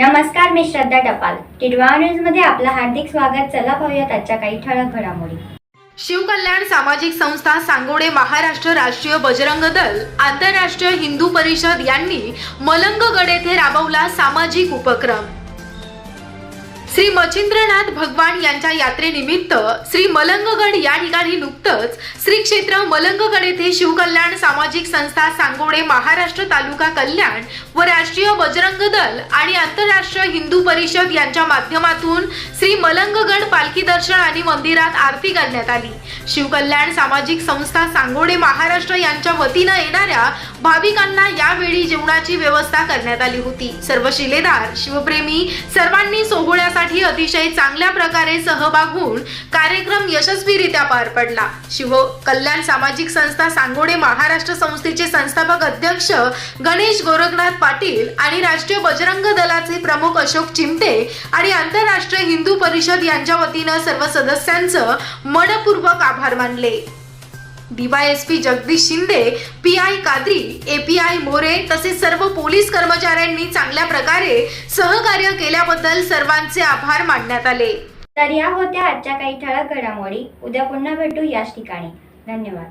नमस्कार मी श्रद्धा टपाल. टिडवा न्यूजमध्ये आपलं हार्दिक स्वागत. चला पाहूयात आजच्या काही ठळक घडामोडी. शिवकल्याण सामाजिक संस्था सांगोडे महाराष्ट्र राष्ट्रीय बजरंग दल आंतरराष्ट्रीय हिंदू परिषद यांनी मलंगगड येथे राबवला सामाजिक उपक्रम. श्री मच्छिंद्रनाथ भगवान यांच्या यात्रेनिमित्त श्री मलंगगड या ठिकाणी नुकतंच श्री क्षेत्र मलंगगड येथे शिवकल्याण सामाजिक संस्था सांगोडे महाराष्ट्र तालुका कल्याण व राष्ट्रीय बजरंग दल आणि आंतरराष्ट्रीय हिंदू परिषद यांच्या माध्यमातून श्री मलंगगड पालखी दर्शन आणि मंदिरात आरती करण्यात आली. शिवकल्याण सामाजिक संस्था सांगोडे महाराष्ट्र यांच्या वतीनं येणाऱ्या भाविकांना यावेळी जेवणाची व्यवस्था करण्यात आली होती. सर्व शिलेदार शिवप्रेमी सर्वांनी सोहळ्यासाठी अतिशय चांगल्या प्रकारे सहभाग होऊन कार्यक्रम यशस्वीरित्या पार पडला. शिव कल्याण सामाजिक संस्था सांगोडे महाराष्ट्र संस्थेचे संस्थापक अध्यक्ष गणेश गोरखनाथ पाटील आणि राष्ट्रीय बजरंग दलाचे प्रमुख अशोक चिमटे आणि आंतरराष्ट्रीय हिंदू परिषद यांच्या वतीनं सर्व सदस्यांचं मनपूर्वक आभार मानले. DYSP Jagdish Shinde P I Kadri API More तसेच सर्व पोलीस कर्मचाऱ्यांनी चांगल्या प्रकारे सहकार्य केल्याबद्दल सर्वांचे आभार मानण्यात आले. तर या होत्या आजच्या काही ठळक घडामोडी. उद्या पुन्हा भेटू याच ठिकाणी. धन्यवाद.